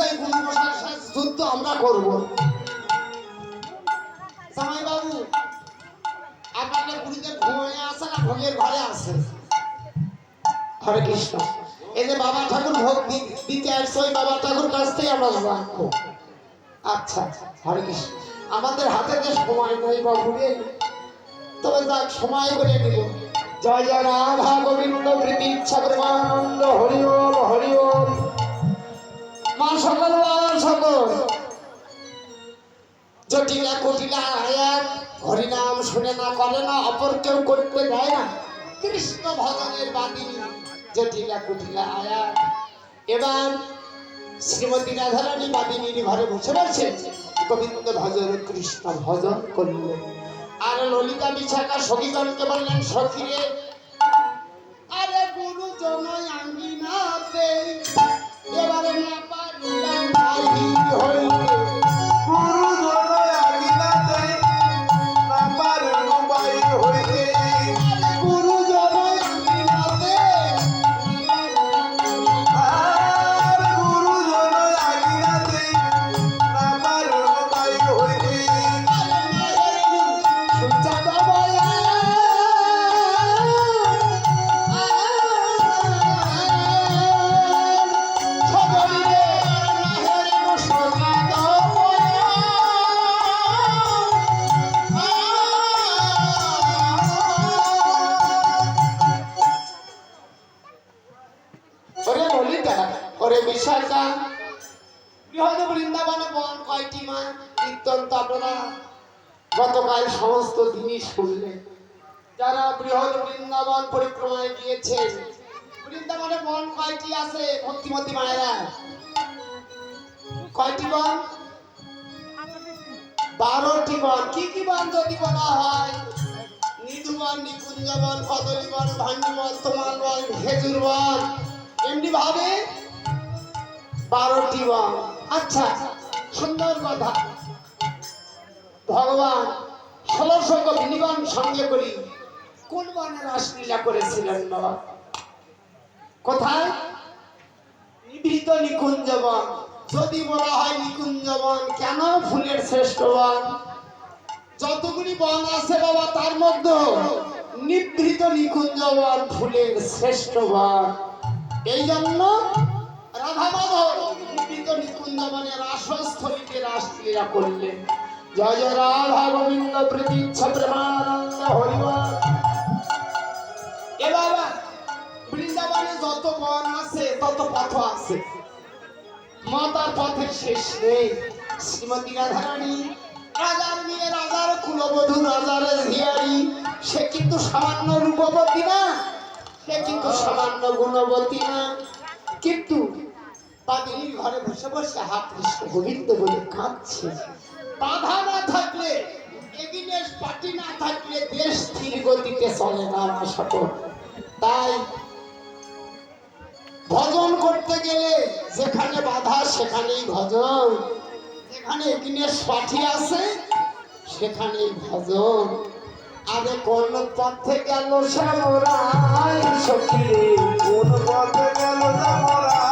গুণবসার সাথে যুদ্ধ আমরা করব। জামাই বাবু আপনাদের গুরুদেব ঘুমিয়ে আছে না ভোগের ঘরে আছে? হরে কৃষ্ণ। এই বাবা ঠাকুর ভোগ দিতে আসছে, ওই বাবা ঠাকুর কাছ থেকে আমরা রাখব আচ্ছা হরে কৃষ্ণ। আমাদের হাতে যে সময় নেই বাবু রে। তবে যাক, সময় করে নিব। জয় জয় রাধা গোবিন্দ, প্রীতি ইচ্ছা প্রেমানন্দ হরি ওম হরি ওম। মা সকল বাবা সকল জটিলা কুটিলা আয়াত হরিনাম শুনে না করে না, অপর কেউ করতে দেয় না। কৃষ্ণ ভজনের বাদিনী জটিলা কুটিলা আয়াত এবার শ্রীমতী রাধারানী বাদিনীর ঘরে বসে রয়েছে। গোবিন্দ ভজন, কৃষ্ণ ভজন করলেন। আর ললিতা বিশাখা সখীগণকে বললেন, সখীরে, আরে গুরু ওরে বিশাখা বৃহৎ বৃন্দাবনে বন কয়টি মা? কীর্তন তো গতকাল সমস্ত দিনই শুনলেন যারা বৃহৎ বৃন্দাবন পরিক্রমায় গিয়েছে বৃন্দাবনে বন কয়টি আছে? ভক্তিমতী মায়েরা। কয়টি বন? বারোটি বন। কি কি বন যদি বলা হয়? নিধু বন, নিকুঞ্জ বন, কদলী বন ভান্ডি বন তোমাল বন, খেজুর বন। এমনি ভাবে বারোটি বন আচ্ছা সুন্দর কথা। ভগবান ষোলশো বিনিগণ সঙ্গে করি, কোন বনে রাসলীলা করেছিলেন বাবা? কোথায়? নিভৃত নিকুঞ্জ বন। যদি বলা হয় নিকুঞ্জ বন, কেন ফুলের শ্রেষ্ঠ বন? যতগুলি বন আছে বাবা, তার মধ্যে নিভৃত নিকুঞ্জ বন ফুলের শ্রেষ্ঠ বন। এই জন্য রাধা মাধব নিভৃত নিকুঞ্জ বনের রাসলীলা করলেন। জয় জয় রাধা গোবিন্দ, প্রীতি ইচ্ছা, প্রেমানন্দ, হরিবল। এবার বৃন্দাবনে যত বন আছে, তত পথ আছে। মাতার পথের শেষ নেই। শ্রীমতী রাধারানী, রাজার মেয়ে, রাজার কুলবধূ, রাজার ঝিয়ারি সে কিন্তু সামান্য রূপবতী না। সে কিন্তু সামান্য গুণবতী না। কিন্তু ঘরে বসে বসে হাত গোবিন্দ বলে কাঁদছে। বাধা না থাকলে পার্টি না থাকলে দেশ স্থির গতিতে চলে না আমার তাই ভজন করতে গেলে যেখানে বাধা সেখানেই ভজন। যেখানে এগিনেস পাঠি আছে, সেখানেই ভজন। আগে কোন পথে গেল শ্যামরাই সখী কোন পথে গেল যামরায়।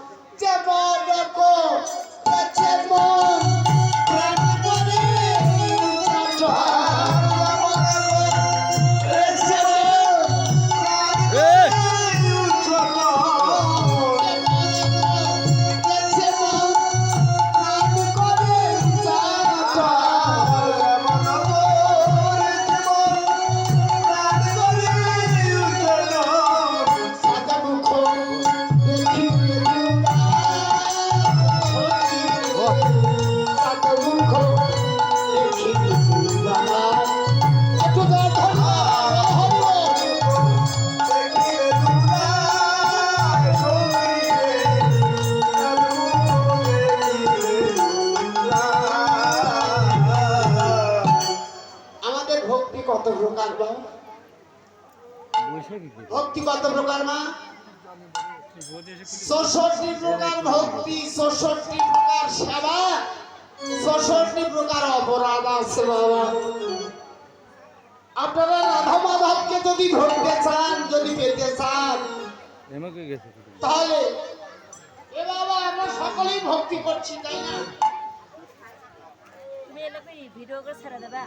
কত প্রকার? ভক্তি কত প্রকার মা? চৌষট্টি প্রকার ভক্তি চৌষট্টি প্রকার সেবা প্রকার অপরাধ আছে বাবা। আপনারা রাধা মাধবকে যদি ধরতে চান যদি পেতে চান তাহলে এ বাবা আমরা সকলেই ভক্তি করছি তাই না? ভিডিও করে ছেড়ে দেবা?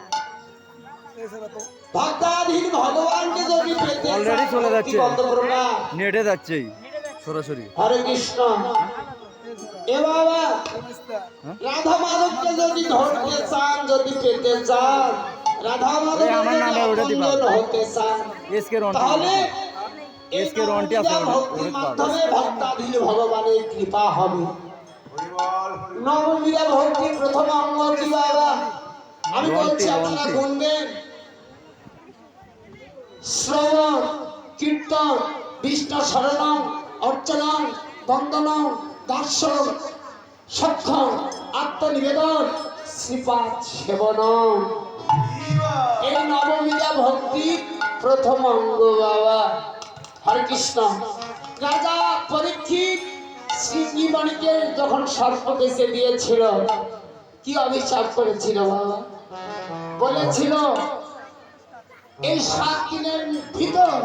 ভক্তাধীন ভগবানকে যদি পেতে চলে যাচ্ছে। নেটে যাচ্ছে সরাসরি। হরে কৃষ্ণ। এ বাবা রাধা মাধবকে যদি ধরতে চান যদি পেতে চান রাধা মাধব আমার নামে ওটা দিবা। হতে চান এসকে রন্টি তাহলে এসকে রন্টি আছে। মাধ্যমে ভক্তাধীন ভগবানের কৃপা হবে। নবমীরা ভক্তি প্রথম অঙ্গ কি বাবা আমি বলছি আপনারা। গুনবেন। শ্রবণ কীর্তন বিষ্ণু শরণম অর্চনম বন্দনম দর্শন সক্ষম আত্মনিবেদন শ্রীপাদ সেবনম। এই নবমীরা ভক্তি প্রথম অঙ্গ বাবা। হরে কৃষ্ণ। রাজা পরীক্ষিত শ্রীজীবনীকে যখন সর্প দেশে দিয়েছিল কি অভিশাপ করেছিল বাবা? বলেছিল, এই সাত দিনের ভিতর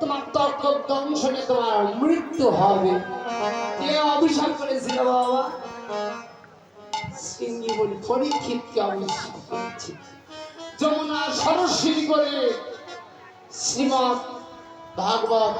তোমার তর্ক দংশনে তোমার মৃত্যু হবে। কে অভিশাপ করেছিল বাবা? শ্রীজীবনী পরীক্ষিতকে অভিশাপ করেছিল। যমুনা সরস্বতী করে শ্রীমৎ ভাগবত